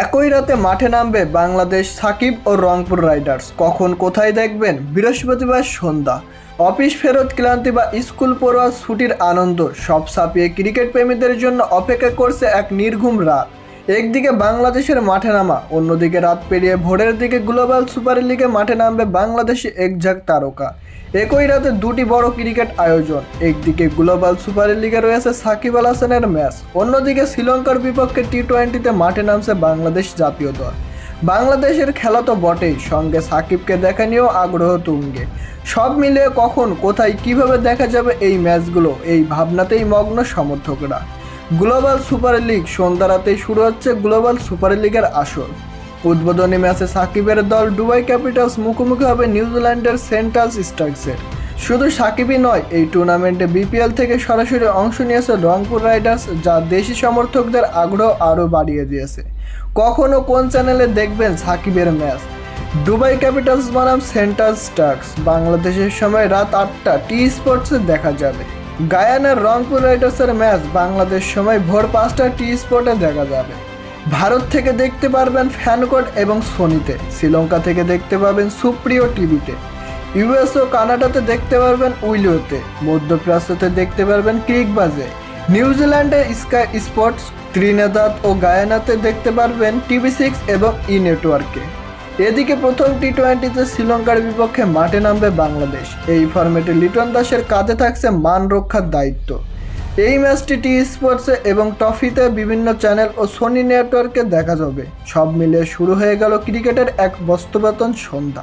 একই রাতে মাঠে নামবে বাংলাদেশ সাকিব ও রংপুর রাইডার্স। কখন কোথায় দেখবেন? বৃহস্পতিবার সন্ধ্যা। অফিস ফেরত ক্লান্তি বা স্কুল পড়ুয়া ছুটির আনন্দ, সব ছাপিয়ে ক্রিকেট প্রেমীদের জন্য অপেক্ষা করছে এক নির্ঘুম রাত। একদিকে বাংলাদেশের মাঠে নামা, অন্যদিকে রাত পেরিয়ে ভোরের দিকে গ্লোবাল সুপার লিগে মাঠে নামবে বাংলাদেশি একঝাক তারকা। একই রাতে দুটি বড় ক্রিকেট আয়োজন, একদিকে গ্লোবাল সুপার লিগে রয়েছে সাকিব আল হাসানের ম্যাচ, অন্যদিকে শ্রীলঙ্কার বিপক্ষে টি টোয়েন্টিতে মাঠে নামছে বাংলাদেশ জাতীয় দল। বাংলাদেশের খেলা তো বটেই, সঙ্গে সাকিবকে দেখা নিয়েও আগ্রহ তুঙ্গে। সব মিলিয়ে কখন, কোথায়, কীভাবে দেখা যাবে এই ম্যাচগুলো, এই ভাবনাতেই মগ্ন সমর্থকরা। গ্লোবাল সুপার লিগ সন্ধ্যা রাতেই শুরু হচ্ছে গ্লোবাল সুপার লিগের আসর। উদ্বোধনী ম্যাচে সাকিবের দল দুবাই ক্যাপিটালস মুখোমুখি হবে নিউজিল্যান্ডের সেন্ট্রালস স্টার্কসের। শুধু সাকিবই নয়, এই টুর্নামেন্টে বিপিএল থেকে সরাসরি অংশ নিয়েছে রংপুর রাইডার্স, যা দেশি সমর্থকদের আগ্রহ আরও বাড়িয়ে দিয়েছে। কখনও কোন চ্যানেলে দেখবেন সাকিবের ম্যাচ? দুবাই ক্যাপিটালস বনাম সেন্ট্রাল স্টার্কস। বাংলাদেশের সময় রাত আটটা টি স্পোর্টসে দেখা যাবে। গায়ানের রংপুর রাইডার্সের ম্যাচ বাংলাদেশ সময় ভোর পাঁচটা টি স্পটে দেখা যাবে। ভারত থেকে দেখতে পারবেন ফ্যানকোট এবং সোনিতে। শ্রীলঙ্কা থেকে দেখতে পাবেন সুপ্রিয় টিভিতে। ইউএস ও কানাডাতে দেখতে পারবেন উইলিওতে মধ্যপ্রাচ্যতে দেখতে পারবেন ক্রিকবাজে। নিউজিল্যান্ডে স্কাই স্পোর্টস, ত্রিনেদাদ ও গায়ানাতে দেখতে পারবেন টিভি সিক্স এবং ই নেটওয়ার্কে। এদিকে প্রথম টি টোয়েন্টিতে শ্রীলঙ্কার বিপক্ষে মাঠে নামবে বাংলাদেশ। এই ফর্মেটে লিটন দাসের কাঁধে থাকছে মান রক্ষার দায়িত্ব। এই ম্যাচটি টি স্পোর্টসে এবং টফিতে বিভিন্ন চ্যানেল ও সোনি নেটওয়ার্কে দেখা যাবে। সব মিলে শুরু হয়ে গেল ক্রিকেটের এক বস্তুবাতন সন্ধ্যা।